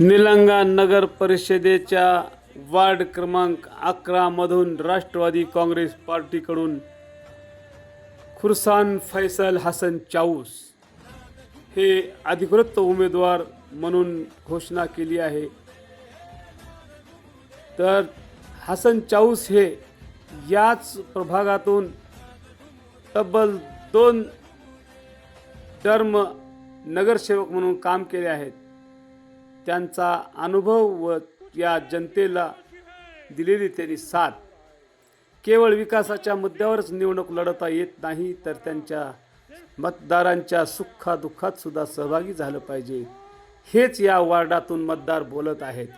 निलंगा नगर परिषदेच्या वार्ड क्रमांक अकरामधून राष्ट्रवादी काँग्रेस पार्टीकडून खुर्सान फैसल हसन चाऊस हे अधिकृत उमेदवार म्हणून घोषणा केली आहे. तर हसन चाऊस हे याच प्रभागातून तब्बल दोन टर्म नगरसेवक म्हणून काम केले आहेत. त्यांचा अनुभव व या जनतेला दिलेली त्यांनी साथ. केवळ विकासाच्या मुद्द्यावरच निवडणूक लढवता येत नाही तर त्यांच्या मतदारांच्या सुखादुःखात सुद्धा सहभागी झालं पाहिजे. हेच या वार्डातून मतदार बोलत आहेत.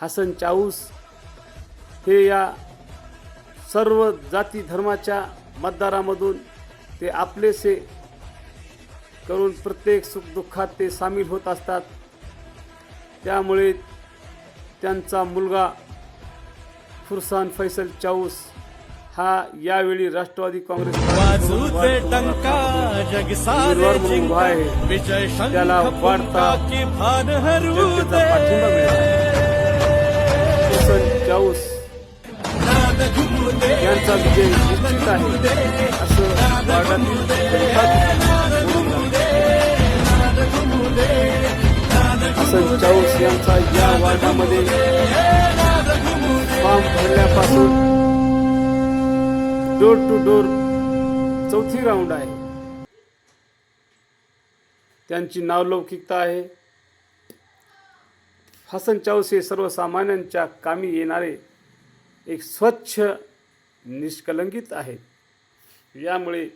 हसन चाऊस हे या सर्व जाती धर्माच्या मतदारामधून ते आपलेसे करून प्रत्येक सुखदुःखात ते सामील होत असतात त्यामुळे त्यांचा मुलगा फुरसान फैसल चाऊस हा यावेळी राष्ट्रवादी काँग्रेस उभा आहे. त्याला वाढता चाऊस यांचा विजय निश्चित आहे असं वार्डातील जनता हसन चाऊस यांचा या वार्डामध्ये फॉर्म भरल्यापासून डोर टू डोर चौथी राऊंड आहे. त्यांची नावलौकिकता आहे. हसन चाऊस हे सर्वसामान्यांच्या कामी येणारे एक स्वच्छ निष्कलंकित आहेत यामुळे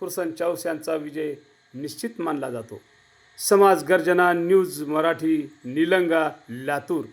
खुरसन चाऊस यांचा विजय निश्चित मानला जातो. समाज गर्जना न्यूज मराठी निलंगा लातूर.